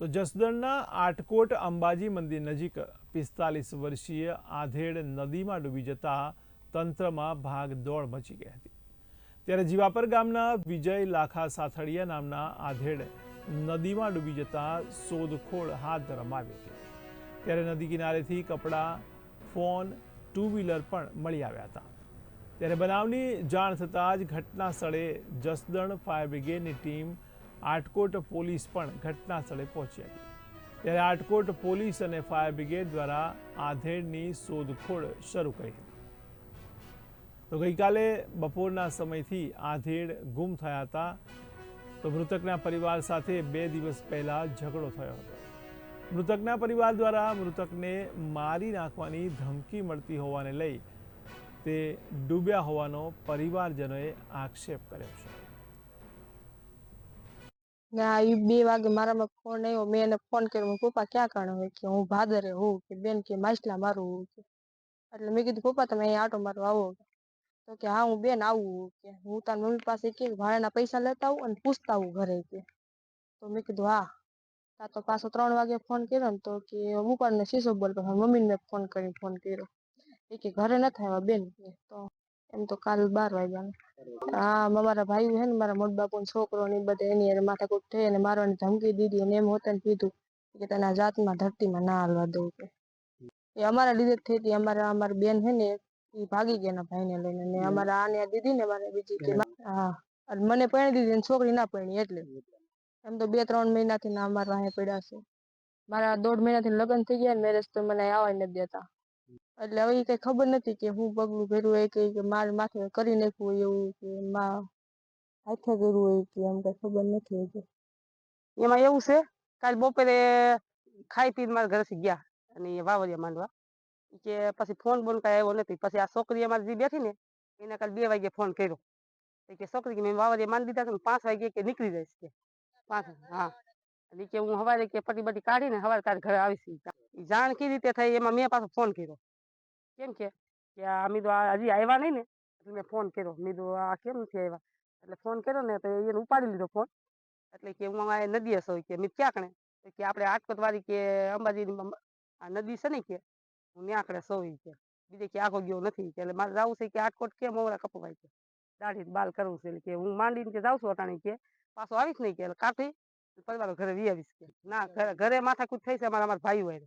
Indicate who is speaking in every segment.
Speaker 1: તો જસદણના આટકોટ અંબાજી મંદિર નજીક પિસ્તાલીસ વર્ષીય આધેડ નદીમાં ડૂબી જતા તંત્રમાં ભાગદોડ મચી ગઈ હતી. ત્યારે જીવાપર ગામના વિજય લાખા સાથળિયા નામના આધેડ નદીમાં ડૂબી જતા શોધખોળ હાથ ધરવામાં આવી હતી. ત્યારે નદી કિનારેથી કપડાં, ફોન ટુ વ્હીલર પણ મળી આવ્યા હતા. ત્યારે બનાવની જાણ થતાં જ ઘટના સ્થળે જસદણ ફાયર બ્રિગેડની ટીમ આટકોટ પોલીસ પણ ઘટના સ્થળે પહોંચી હતી. ત્યારે આટકોટ પોલીસ અને ફાયર બ્રિગેડ દ્વારા આધેડની શોધખોળ શરૂ કરી હતી. તો ગઈકાલે બપોરના સમયથી આધેડ ગુમ થયા હતા. તો મૃતકના પરિવાર સાથે બે દિવસ પહેલા ઝઘડો થયો હતો. મૃતકના પરિવાર દ્વારા મૃતકને મારી નાખવાની ધમકી મળતી હોવાને લઈ તે ડૂબ્યા હોવાનો પરિવારજનોએ આક્ષેપ કર્યો છે.
Speaker 2: ના એ બે વાગે મારામાં ફોન આવ્યો. મેં એને ફોન કર્યો. પપ્પા, ક્યાં કારણે હોય કે? હું ભાદરે હોઉં કે? બેન કે માછલા મારું હોઉં કે? એટલે મેં કીધું, પપ્પા, તમે અહીંયા આટો મારવા આવો તો કે, હા, હું બેન આવું કે? હું તાર મમ્મી પાસે કે ભાડાના પૈસા લેતા આવું અને પૂછતા આવું ઘરે કે? તો મેં કીધું, હા. તા તો પાછો ત્રણ વાગે ફોન કર્યો ને તો કે ઉપાડને શીશો બોલ મમ્મીને ફોન કરી ફોન કર્યો. એ કે, ઘરે નથી આવ્યા બેન કે? તો એમ તો કાલ બાર વાગ્યા હા મારા ભાઈ હે ને, મારા મોટ બાપુ છોકરો ને બધે એની હારે માથાકૂટ થઈ અને મારવાની ધમકી દીધી અને એમ હોતા કીધું કે તને જાતમાં ધરતીમાં ના હાલવા દઉં કે. એ અમારા લીધે જ થઈ હતી. અમારા, અમારી બેન હે ને એ ભાગી ગયા એના ભાઈને લઈને ને અમારા આને દીધી ને મારે બીજી કે હા મને પરણી દીધી ને છોકરી ના પરણી એટલે. એમ તો બે, ત્રણ મહિનાથી ના અમારા અહીંયા પડ્યા છે. મારા દોઢ મહિનાથી લગ્ન થઈ ગયા ને મેરેજ તો મને આવવા નથી દેતા. એટલે હવે એ કઈ ખબર નથી કે હું પગલું ભર્યું હોય કે માર માથે કરી નાખ્યું હોય એવું કે મા હાથે કર્યું હોય કે એમ કઈ ખબર નથી હજી.
Speaker 3: એમાં એવું છે, કાલ બપોરે ખાઈ પીને મારા ઘરેથી ગયા અને એ વાવડિયા માંડવા. કે પછી ફોન બોન કઈ આવ્યો નથી. પછી આ છોકરી અમારી જે બેઠી ને, એને કાલ બે વાગે ફોન કર્યો. કે છોકરી મેં વાવડિયા માંડી દીધા કે પાંચ વાગે કે નીકળી જઈશ કે. પાંચ હા. એટલે કે હું સવારે કે પટી બટી કાઢીને સવારે તારે ઘરે આવીશ જાણ કઈ રીતે થઈ એમાં મેં પાછો ફોન કર્યો. કેમ કે કે અમે તો હજી આવ્યા નહીં ને, એટલે મેં ફોન કર્યો. મેં તો આ કેમ નથી આવ્યા? એટલે ફોન કર્યો ને, તો એને ઉપાડી લીધો ફોન. એટલે કે હું આ નદી હશો કે મેં ક્યાં કણે? કે આપણે આટકોટ વાળી કે અંબાજીની આ નદી છે ને કે, હું ત્યાં કણે સૌ કે. બીજે કે આખો ગયો નથી કે, એટલે મારે જવું છે કે આટકોટ કેમ મોરા કપવાય કે? દાઢી બાલ કરવું છે, એટલે કે હું માંડીને કે જાઉં છું અટાણી કે, પાછો આવીશ નહીં કે, એટલે કાઢી પરિવાર ઘરે વી આવીશ કે. ના, ઘરે માથાકૂટ થઈ છે અમારા અમારા ભાઈ હોય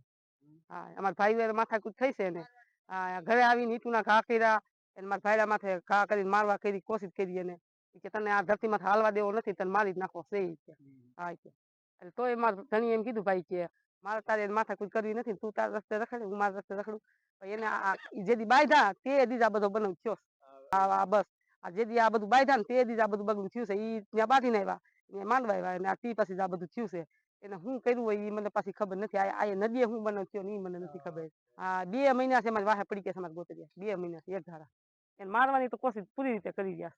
Speaker 3: હા, અમારા ભાઈ હોય માથાકૂટ થઈ છે ને ઘરે આવીને ઈટુના ઘા કર્યા એને મારા ભાઈ માથે ઘા કરીને મારવા કરી કોશિશ કરી એને કે તને આ ધરતી માથે હાલવા દેવો નથી તને મારી જ નાખો છે કે. હા કે. એટલે તોય મારા ધણી એમ કીધું ભાઈ કે મારે તારે માથાકૂટ કરવી નથી તું તારા રસ્તે રખડે હું મારા રસ્તે રખડું. એને જે દી બાંધ્યા તે દી આ બધો બનાવ થયો. આ બસ. આ જે દી આ બધું બાંધ્યા ને તે દી આ બધું બગડું થયું છે ઈ ત્યાં બાંધીને આવ્યા માંડવા આવ્યા અને આ તી પછી આ બધું થયું છે. એને શું કર્યું હોય એ મને પાછી ખબર નથી. આ એ નદીએ શું બનાવ થયો ને મને નથી ખબર. આ બે મહિના છે મારી વાહે પડી ગયા છે મારા ગોતરિયા. બે મહિના એક ધારા. એને મારવાની તો કોશિશ પૂરી રીતે કરી ગયા.